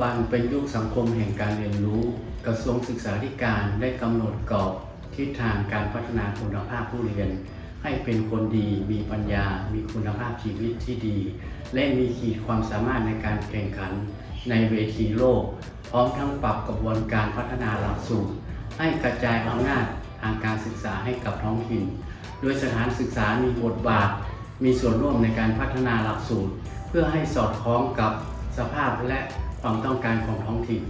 บันเป็นยุคสังคมแห่งการเรียนรู้ กระทรวงศึกษาธิการได้กำหนดกรอบทิศทางการพัฒนาคุณภาพผู้เรียน ให้เป็นคนดี มีปัญญา มีคุณภาพชีวิตที่ดี และมีขีดความสามารถในการแข่งขันในเวทีโลก พร้อมทั้งปรับกระบวนการพัฒนาหลักสูตรให้กระจายอำนาจทางการศึกษาให้กับท้องถิ่น โดยสถานศึกษามีบทบาท มีส่วนร่วมในการพัฒนาหลักสูตร เพื่อให้สอดคล้องกับสภาพและ ความต้องการของท้องถิ่น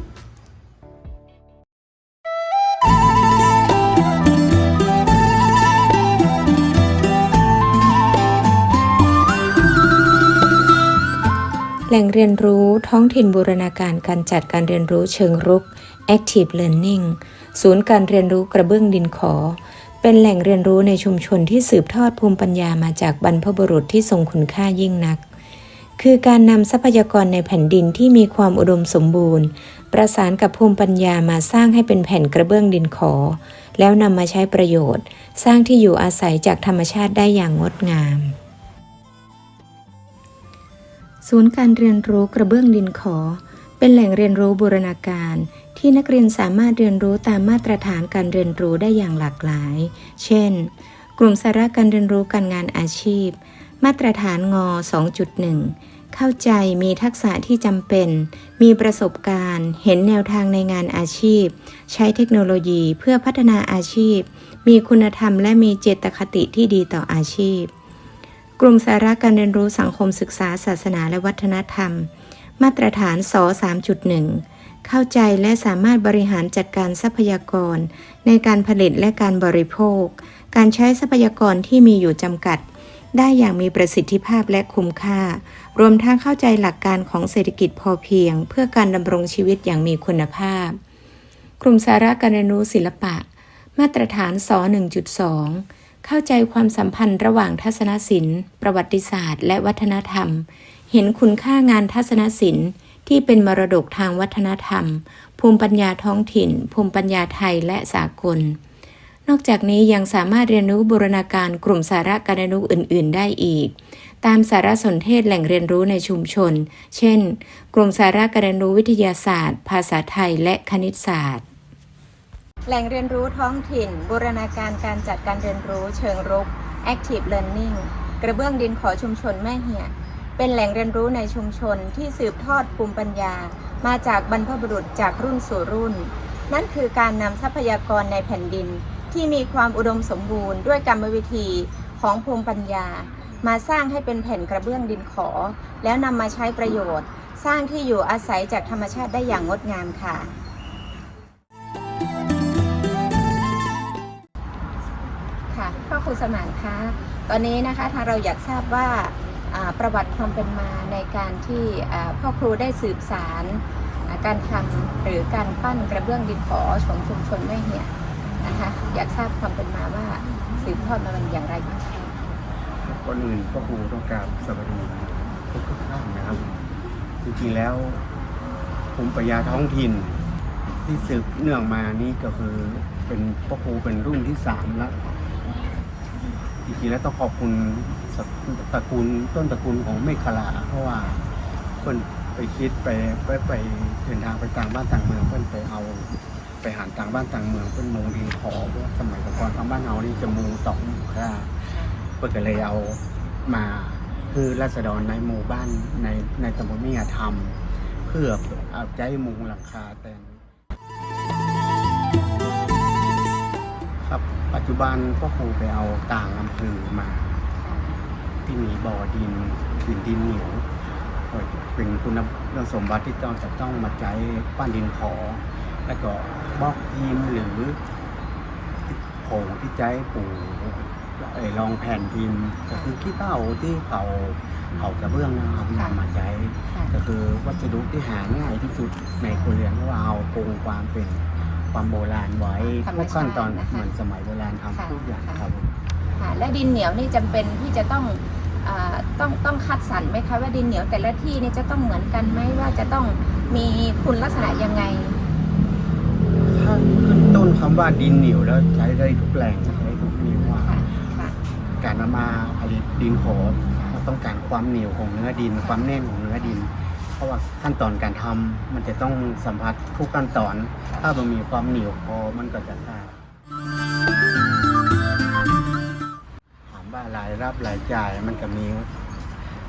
แหล่งเรียนรู้ท้องถิ่นบูรณาการการจัดการเรียนรู้เชิงรุก Active Learning ศูนย์การเรียนรู้กระเบื้องดินขอ เป็นแหล่งเรียนรู้ในชุมชนที่สืบทอดภูมิปัญญามาจากบรรพบุรุษที่ทรงคุณค่ายิ่งนัก คือการนำทรัพยากรในแผ่นดินที่มีความอุดมสมบูรณ์ ประสานกับภูมิปัญญามาสร้างให้เป็นแผ่นกระเบื้องดินขอ แล้วนำมาใช้ประโยชน์ สร้างที่อยู่อาศัยจากธรรมชาติได้อย่างงดงาม ศูนย์การเรียนรู้กระเบื้องดินขอ เป็นแหล่งเรียนรู้บูรณาการ ที่นักเรียนสามารถเรียนรู้ตามมาตรฐานการเรียนรู้ได้อย่างหลากหลาย เช่น กลุ่มสาระการเรียนรู้การงานอาชีพ มาตรฐานงอ 2.1 เข้าใจมีทักษะที่จำเป็น มีประสบการณ์ เห็นแนวทางในงานอาชีพ ใช้เทคโนโลยีเพื่อพัฒนาอาชีพ มีคุณธรรมและมีเจตคติที่ดีต่ออาชีพ กลุ่มสาระการเรียนรู้สังคมศึกษาศาสนาและวัฒนธรรม มาตรฐานส3.1 เข้าใจและสามารถบริหารจัดการทรัพยากร ในการผลิตและการบริโภค การใช้ทรัพยากรที่มีอยู่จำกัด ได้อย่างมีประสิทธิภาพและคุ้มค่า รวมทั้งเข้าใจหลักการของเศรษฐกิจพอเพียง เพื่อการดำรงชีวิตอย่างมีคุณภาพ กลุ่มสาระการเรียนรู้ศิลปะ มาตรฐานส1.2 เข้าใจความสัมพันธ์ระหว่างทัศนศิลป์ ประวัติศาสตร์ และวัฒนธรรม เห็นคุณค่างานทัศนศิลป์ที่เป็นมรดกทางวัฒนธรรม ภูมิปัญญาท้องถิ่น ภูมิปัญญาไทยและสากล นอกจากนี้ยังสามารถเรียนรู้บูรณาการกลุ่มสาระการเรียนรู้อื่น ๆ ได้อีก ตามสารสนเทศแหล่งเรียนรู้ในชุมชน เช่น กลุ่มสาระการเรียนรู้วิทยาศาสตร์ ภาษาไทยและคณิตศาสตร์ แหล่งเรียนรู้ท้องถิ่น บูรณาการการจัดการเรียนรู้เชิงรุก Active Learning กระเบื้องดินขอชุมชนแม่เหียเป็นแหล่งเรียนรู้ในชุมชนที่สืบทอดภูมิปัญญา มาจากบรรพบุรุษจากรุ่นสู่รุ่น นั่นคือการนำทรัพยากรในแผ่นดิน ที่มีความอุดมสมบูรณ์ด้วยกรรมวิธีของภูมิปัญญา มาสร้างให้เป็นแผ่นกระเบื้องดินขอ แล้วนำมาใช้ประโยชน์ สร้างที่อยู่อาศัยจากธรรมชาติได้อย่างงดงามค่ะ ค่ะพ่อครูสมานคะตอนนี้นะคะทางเราอยากทราบว่าประวัติความเป็นมาในการที่พ่อครูได้สืบสารการทำหรือการปั้นกระเบื้องดินขอของชุมชนแม่เหี่ย นะคะอยากทราบความเป็นมาว่าสืบทอดมาเป็นอย่างไรบ้างคะก่อนอื่นก็ครูต้องกราบสวัสดีทุกทุกท่านนะครับ จริงๆแล้วภูมิปัญญาท้องถิ่น ที่สืบเนื่องมานี่ก็คือเป็นพ่อครูเป็นรุ่นที่สามแล้วจริงๆแล้วต้องขอบคุณตระกูลต้นตระกูลของเมฆขลาเพราะว่าเพิ่นไปคิดไปไปไปเดินทางไปต่างบ้านต่างเมืองเพิ่นไปเอา ไปหาต่างบ้านต่างเมืองเพิ่นมุงดินขอเพราะว่าสมัยก่อนทางบ้านเรานี่จะมุงตอกมุงค่าเพื่อก็เลยเอามาคือราษฎรในหมู่บ้านในในตำบลมิยาธรรม เพื่อเอาใจมุงหลังคาแต่งครับปัจจุบันก็ครูไปเอาต่างอำเภอมาที่มีบ่อดินดินดินเหนียวเป็นคุณสมบัติที่ต้องจะต้องมาใช้ปั้นดินขอ แล้วก็บล็อกยิมหรือผงที่ใช้ปูไอ้รองแผ่นพิมพ์ก็คือขี้เถ้าที่เผาเผากระเบื้องนะครับนำมาใช้ค่ะก็คือวัสดุที่หาง่ายที่สุดในครัวเรือนเพราะว่าเอาคงความเป็นความโบราณไว้ธรรมทุกชาติขั้นตอนนะคะเหมือนสมัยโบราณค่ะทำทุกอย่างค่ะครับผมค่ะและดินเหนียวนี่จำเป็นที่จะต้องอาต้องต้องคัดสรรไหมคะว่าดินเหนียวแต่ละที่นี่จะต้องเหมือนกันไหมว่าจะต้องมีคุณลักษณะยังไงถ้าขึ้นต้นคำ ว่าดินเหนียวแล้วใช้ได้ทุกแหล่งใช้ได้ทุกนิ้วว่าค่ะค่ะการนำมาผลิตดินโขเราต้องการความเหนียวของเนื้อดิน ความแน่นของเนื้อดิน เพราะว่าขั้นตอนการทำมันจะต้องสัมผัสทุกขั้นตอน ถ้ามันมีความเหนียวพอมันก็จะขาดถามว่ารายรับรายจ่ายมันก็มี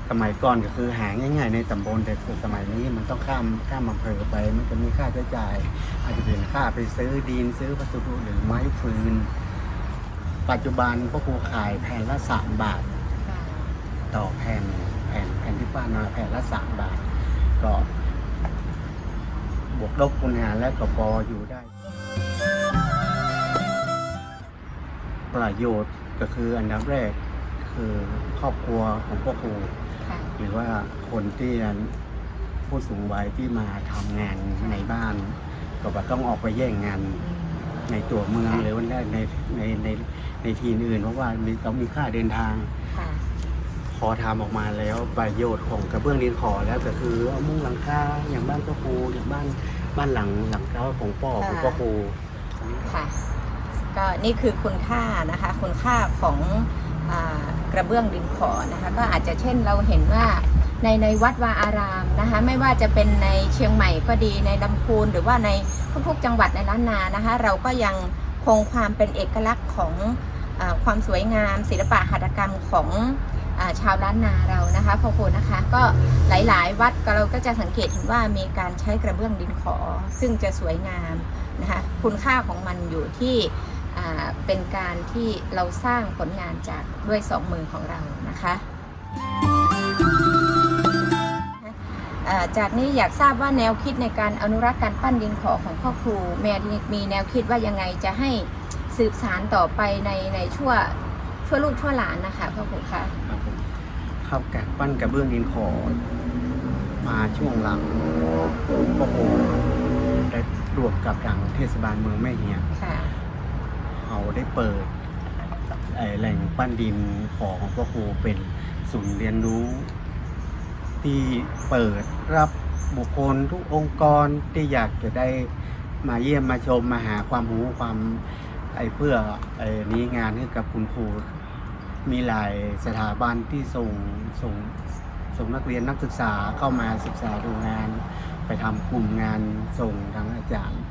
สมัยก่อนก็คือหาง่าย ๆ ในตำบลแต่สมัยนี้มันต้องข้ามข้ามอำเภอไป มันจะมีค่าใช้จ่าย อาจจะเป็นค่าไปซื้อดินซื้อวัสดุหรือไม้ฟืน ปัจจุบันพวกครูขายแผ่นละสามบาท ต่อแผ่นแผ่นแผ่นที่ป้านาแผ่นละสามบาท ก็บวกลบคูณหารและก็พออยู่ได้ ประโยชน์ก็คืออันดับแรกคือครอบครัวของพวกครู หรือว่าคนที่ผู้สูงวัยที่มาทำงานในบ้าน ก็บ่ต้องออกไปแย่งงานในตัวเมืองหรือว่าในในในในในทีอื่น เพราะว่ามีต้องมีค่าเดินทาง ค่ะ พอทำออกมาแล้วประโยชน์ของกระเบื้องดินขอแล้วก็คือเอามุ้งหลังคาอย่างบ้านพ่อครูอย่างบ้านบ้านหลังหลังเก้าของพ่อของพ่อครู ค่ะ ก็นี่คือคุณค่านะคะ คุณค่าของอา กระเบื้องดินขอนะคะก็อาจจะเช่นเราเห็นว่าในในวัดวาอารามนะคะไม่ว่าจะเป็นในเชียงใหม่ก็ดีในลำพูนหรือว่าในทุกๆจังหวัดในล้านนานะคะเราก็ยังคงความเป็นเอกลักษณ์ของอความสวยงาม ศิลปะหัตถกรรมของอชาวล้านนาเรานะคะพ่อครูนะคะก็หลายๆ วัดก็เราก็จะสังเกตเห็นว่ามีการใช้กระเบื้องดินขอ ซึ่งจะสวยงามนะคะคุณค่าของมันอยู่ที่ เป็นการที่เราสร้างผลงานจากด้วยสองมือของเรานะคะอ่าจากนี้อยากทราบว่าแนวคิดในการอนุรักษ์การปั้นดินขอของพ่อครูแม่มีแนวคิดว่ายังไงจะให้สืบสารต่อไปในในชั่วชั่วลูกชั่วหลานนะคะพ่อครูคะครับผมเข้าการปั้นกระเบื้องดินขอ มาช่วงหลังพ่อครูได้รวมกับทางเทศบาลเมืองแม่เฮียค่ะ เขาได้เปิดแหล่งปั้นดินของพ่อครูเป็นศูนย์เรียนรู้ ที่เปิดรับบุคคลทุกองค์กรที่อยากจะได้มาเยี่ยมมาชมมาหาความรู้ความไอ้เพื่อไอ้นี้งานให้กับคุณครูมีหลายสถาบันที่ส่งส่งส่งนักเรียนนักศึกษาเข้ามาศึกษาดูงาน ไปทำกลุ่มงานส่งทางอาจารย์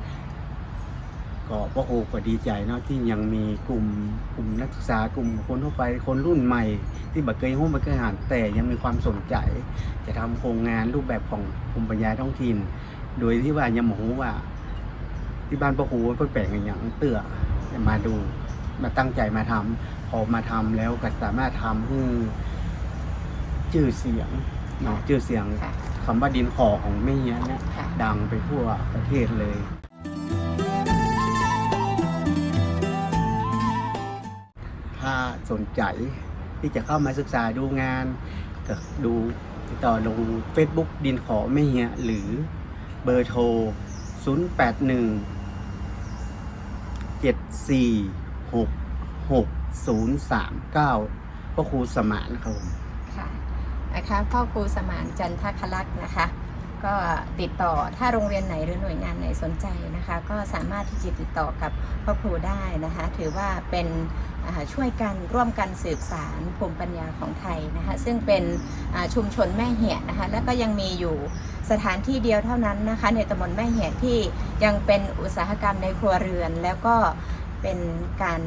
ก็พ่อครูก็ดีใจเนาะที่ยังมีกลุ่มกลุ่มนักศึกษากลุ่มคนทั่วไปคนรุ่นใหม่ ที่บัเคยหุ้มบัเคยหันแต่ยังมีความสนใจ จะทำโครงงานรูปแบบของภูมิปัญญาท้องถิ่น โดยที่ว่ายังหมูว่า ที่บ้านพ่อครูเพิ่งแปลงอย่างเตื้อจะมาดูมาตั้งใจมาทำพอมาทำแล้วก็สามารถทำให้ชื่อเสียงเนาะชื่อเสียงค่ะคำว่าดินขอของแม่เฮียเนี่ยค่ะดังไปทั่วประเทศเลย สนใจ ที่จะเข้ามาศึกษาดูงานก็ดูติดต่อลง Facebook ดินขอไม่เฮียหรือเบอร์โทร 081 746 6039พ่อครูสมานครับผมค่ะนะคะพ่อครูสมานจันทคลักษณ์นะคะ ก็ติดต่อถ้าโรงเรียนไหนหรือหน่วยงานไหนสนใจนะคะ ก็สามารถที่จะติดต่อกับพ่อครูได้นะคะ ถือว่าเป็นช่วยกันร่วมกันสืบสารภูมิปัญญาของไทยนะคะ ซึ่งเป็นชุมชนแม่เหียนะคะ แล้วก็ยังมีอยู่สถานที่เดียวเท่านั้นนะคะ ในตำบลแม่เหียที่ยังเป็นอุตสาหกรรมในครัวเรือน แล้วก็เป็นการ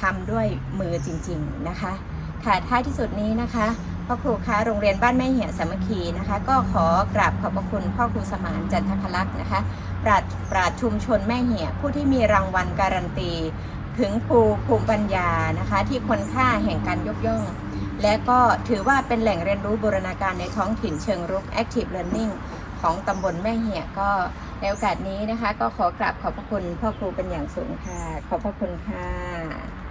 ทำด้วยมือจริง ๆนะคะค่ะท้ายที่สุดนี้นะคะ พ่อครูคะโรงเรียนบ้านแม่เหี่ยสามัคคีนะคะ ก็ขอกราบขอบพระคุณพ่อครูสมานจันทพลักษ์นะคะ ปราดปราดชุมชนแม่เหี่ยผู้ที่มีรางวัลการันตี ถึงภูภูมิปัญญานะคะ ที่ควรค่าแห่งการยกย่อง และก็ถือว่าเป็นแหล่งเรียนรู้บูรณาการในท้องถิ่นเชิงรุก Active Learning ของตำบลแม่เหี่ยก็ในโอกาสนี้นะคะ ก็ขอกราบขอบพระคุณพ่อครูเป็นอย่างสูงค่ะ ขอบพระคุณค่ะ